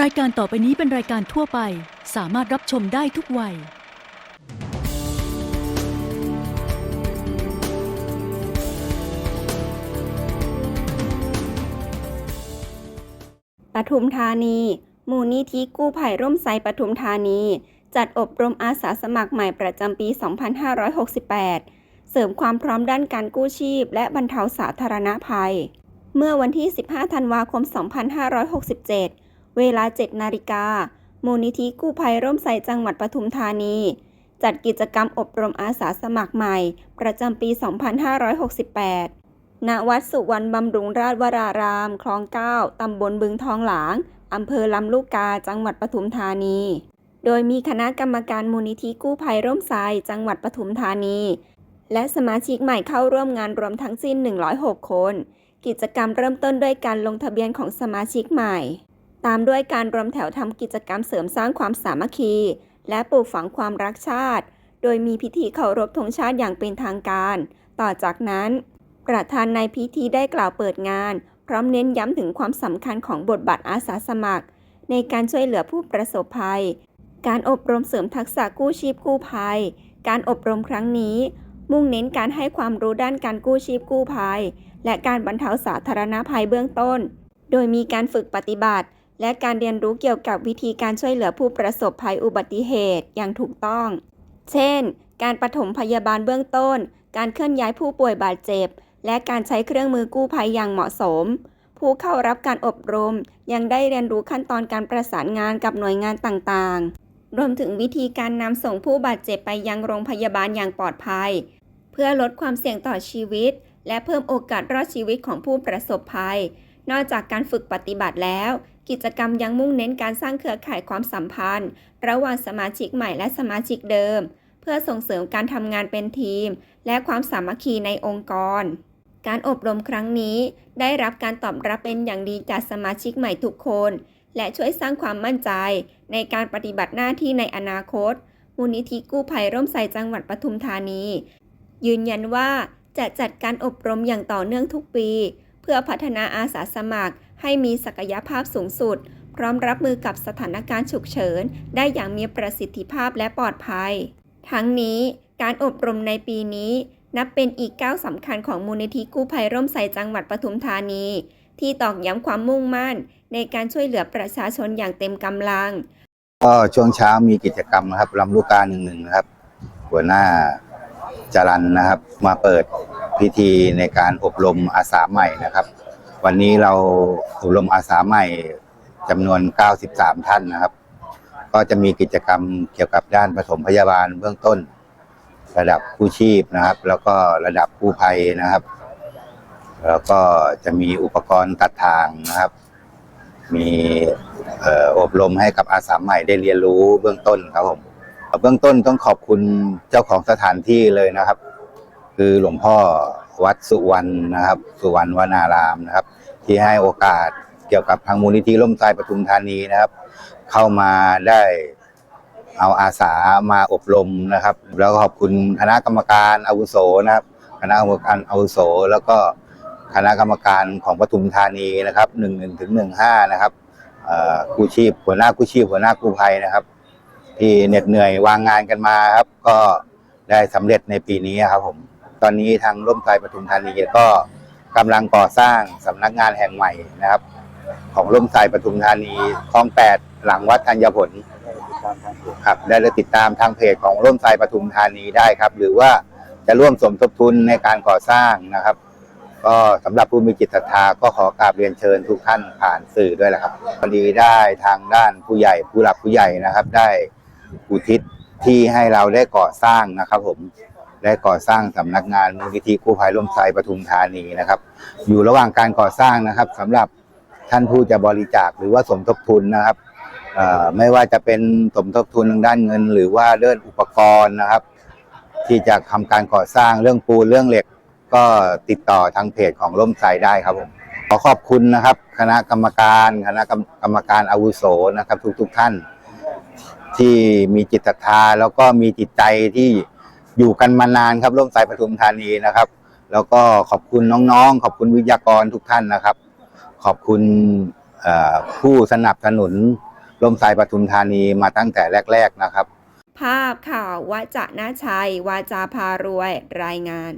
รายการต่อไปนี้เป็นรายการทั่วไป สามารถรับชมได้ทุกวัย ปทุมธานี มูลนิธิกู้ภัยร่มไทรปทุมธานี จัดอบรมอาสาสมัครใหม่ประจำปี 2568 เสริมความพร้อมด้านการกู้ชีพ และบรรเทาสาธารณภัย เมื่อวันที่ 15 ธันวาคม 2567 เวลา 7 นาฬิกา มูลนิธิกู้ภัยร่มไทรจังหวัดปทุมธานี จัดกิจกรรมอบรมอาสาสมัครใหม่ ประจำปี 2568 ณ วัดสุวรรณบำรุงราชวราราม คลองเก้าตำบลบึงทองหลาง อำเภอลำลูกกา จังหวัดปทุมธานี โดยมีคณะกรรมการมูลนิธิกู้ภัยร่มไทรจังหวัดปทุมธานี และสมาชิกใหม่เข้าร่วมงานรวมทั้งสิ้น 106 คน กิจกรรมเริ่มต้นด้วยการลงทะเบียนของสมาชิกใหม่ ตามด้วยการรวมแถวทำกิจกรรมเสริมสร้างความสามัคคี และปลูกฝังความรักชาติ โดยมีพิธีเคารพธงชาติอย่างเป็นทางการ ต่อจากนั้น ประธานในพิธีได้กล่าวเปิดงาน พร้อมเน้นย้ำถึงความสำคัญของบทบาทอาสาสมัคร ในการช่วยเหลือผู้ประสบภัย การอบรมเสริมทักษะกู้ชีพกู้ภัย การอบรมครั้งนี้ มุ่งเน้นการให้ความรู้ด้านการกู้ชีพกู้ภัย และการบรรเทาสาธารณภัยเบื้องต้น โดยมีการฝึกปฏิบัติ และการเรียนรู้เกี่ยวกับวิธีการช่วยเหลือผู้ประสบภัยอุบัติเหตุอย่างถูกต้อง เช่น การปฐมพยาบาลเบื้องต้น การเคลื่อนย้ายผู้ป่วยบาดเจ็บ และการใช้เครื่องมือกู้ภัยอย่างเหมาะสม ผู้เข้ารับการอบรมยังได้เรียนรู้ขั้นตอนการประสานงานกับหน่วยงานต่างๆ รวมถึงวิธีการนำส่งผู้บาดเจ็บไปยังโรงพยาบาลอย่างปลอดภัย เพื่อลดความเสี่ยงต่อชีวิต และเพิ่มโอกาสรอดชีวิตของผู้ประสบภัย นอกจากการฝึกปฏิบัติแล้ว กิจกรรมยังมุ่งเน้นการสร้างเครือข่ายความสัมพันธ์ ระหว่างสมาชิกใหม่และสมาชิกเดิม เพื่อส่งเสริมการทำงานเป็นทีม และความสามัคคีในองค์กร การอบรมครั้งนี้ ได้รับการตอบรับเป็นอย่างดีจากสมาชิกใหม่ทุกคน และช่วยสร้างความมั่นใจ ในการปฏิบัติหน้าที่ในอนาคต มูลนิธิกู้ภัยร่มไทรจังหวัดปทุมธานี ยืนยันว่าจะจัดการอบรมอย่างต่อเนื่องทุกปี เพื่อพัฒนาอาสาสมัคร ให้มีศักยภาพสูงสุด พร้อมรับมือกับสถานการณ์ฉุกเฉิน ได้อย่างมีประสิทธิภาพและปลอดภัย ทั้งนี้การอบรมในปีนี้นับเป็นอีกก้าวสำคัญของมูลนิธิกู้ภัยร่มไทรจังหวัดปทุมธานี ที่ตอกย้ำความมุ่งมั่น ในการช่วยเหลือประชาชนอย่างเต็มกำลัง ก็ช่วงเช้ามีกิจกรรมนะครับลำลูกกาหนึ่งหนึ่งนะครับ หัวหน้าจรันนะครับ มาเปิดพิธีในการอบรมอาสาใหม่นะครับ วันนี้เราอบรมอาสาใหม่จำนวน 93 ท่านนะครับ ก็จะมีกิจกรรมเกี่ยวกับด้านปฐมพยาบาลเบื้องต้น ระดับกู้ชีพนะครับ แล้วก็ระดับกู้ภัยนะครับ แล้วก็จะมีอุปกรณ์ตัดทางนะครับ มีเอ่ออบรมให้กับอาสาใหม่ได้เรียนรู้เบื้องต้นครับผมเบื้องต้นต้องขอบคุณเจ้าของสถานที่เลยนะครับ คือหลวงพ่อ วัดสุวรรณนะครับ สุวรรณวนารามนะครับ ที่ให้โอกาสเกี่ยวกับทางมูลนิธิร่มไทรปทุมธานีนะครับ เข้ามาได้เอาอาสามาอบรมนะครับ แล้วก็ขอบคุณคณะกรรมการอาวุโสนะครับ คณะกรรมการอาวุโส แล้วก็คณะกรรมการของปทุมธานีนะครับหนึ่งหนึ่งถึงหนึ่งห้านะครับกู้ชีพหัวหน้ากู้ชีพหัวหน้ากู้ภัยนะครับ ที่เหน็ดเหนื่อยวางงานกันมาครับ ก็ได้สำเร็จในปีนี้ครับผม ตอนนี้ทางร่มไทรปทุมธานีก็กำลังก่อสร้างสำนักงานแห่งใหม่นะครับ ของร่มไทรปทุมธานีคลองแปดหลังวัดธัญผลครับได้เลยติดตามทางเพจของร่มไทรปทุมธานีได้ครับ หรือว่าจะร่วมสมทบทุนในการก่อสร้างนะครับ ก็สำหรับผู้มีจิตศรัทธาก็ขอกราบเรียนเชิญทุกท่านผ่านสื่อด้วยแหละครับพอดีได้ทางด้านผู้ใหญ่ผู้หลักผู้ใหญ่นะครับ ได้อุทิศที่ให้เราได้ก่อสร้างนะครับผม ได้ก่อสร้างสำนักงานมูลนิธิกู้ภัยร่มไทรปทุมธานีนะครับ อยู่ระหว่างการก่อสร้างนะครับสำหรับท่านผู้จะบริจาคหรือว่าสมทบทุนนะครับไม่ว่าจะเป็นสมทบทุนทางด้านเงิน หรือว่าเรื่องอุปกรณ์นะครับ ที่จะทำการก่อสร้างเรื่องปูนเรื่องเหล็ก ก็ติดต่อทางเพจของร่มไทรได้ครับผมขอขอบคุณนะครับ คณะกรรมการคณะกรรมการอาวุโสนะครับ ทุกๆท่าน ที่มีจิตศรัทธาแล้วก็มีจิตใจที่ อยู่กันมานานครับร่วมสายปทุมธานีนะครับ แล้วก็ขอบคุณน้องๆ ขอบคุณวิทยากรทุกท่านนะครับ ขอบคุณผู้สนับสนุนร่มสายปทุมธานีมาตั้งแต่แรก ๆนะครับ ภาพข่าววาจนะชัยวาจาพารวยรายงาน